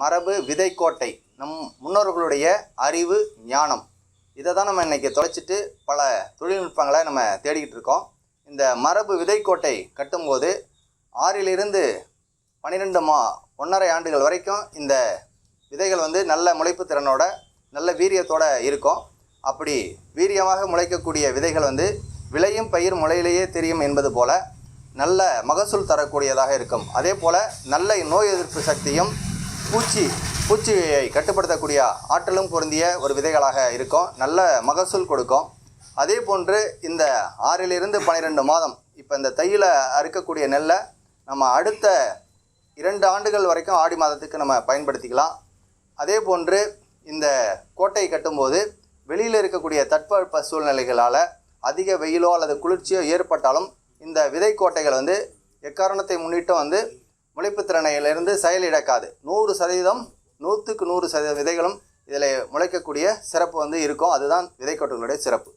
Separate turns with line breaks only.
மரபு விதைக்கோட்டை. நம் முன்னோர்களுடைய அறிவு ஞானம். இதை தான் நம்ம இன்றைக்கி தொலைச்சிட்டு பல தொழில்நுட்பங்களை நம்ம தேடிக்கிட்டு இருக்கோம். இந்த மரபு விதைக்கோட்டை கட்டும்போது ஆறிலிருந்து பன்னிரெண்டு மா ஒன்றரை ஆண்டுகள் வரைக்கும் இந்த விதைகள் வந்து நல்ல முளைப்பு திறனோட நல்ல வீரியத்தோடு இருக்கும். அப்படி வீரியமாக முளைக்கக்கூடிய விதைகள் வந்து விளையும் பயிர் முளையிலேயே தெரியும் என்பது போல நல்ல மகசூல் தரக்கூடியதாக இருக்கும். அதே போல் நல்ல நோய் எதிர்ப்பு சக்தியும் பூச்சி பூச்சியை கட்டுப்படுத்தக்கூடிய ஆற்றலும் பொருந்திய ஒரு விதைகளாக இருக்கும். நல்ல மகசூல் கொடுக்கும். அதே போன்று இந்த ஆறிலிருந்து பன்னிரெண்டு மாதம் இப்போ இந்த தையில் அறுக்கக்கூடிய நெல்லை நம்ம அடுத்த இரண்டு ஆண்டுகள் வரைக்கும் ஆடி மாதத்துக்கு நம்ம பயன்படுத்திக்கலாம். அதே போன்று இந்த கோட்டை கட்டும்போது வெளியில் இருக்கக்கூடிய தட்பவெப்ப சூழ்நிலைகளால் அதிக வெயிலோ அல்லது குளிர்ச்சியோ ஏற்பட்டாலும் இந்த விதை கோட்டைகள் வந்து எக்காரணத்தை முன்னிட்டும் வந்து முளைப்பு திறனையிலிருந்து செயலிழக்காது நூறு சதவீதம் நூற்றுக்கு நூறு சதவீத விதைகளும் இதில் முளைக்கக்கூடிய சிறப்பு வந்து இருக்கும். அதுதான் விதைக்கோட்டைகளுடைய சிறப்பு.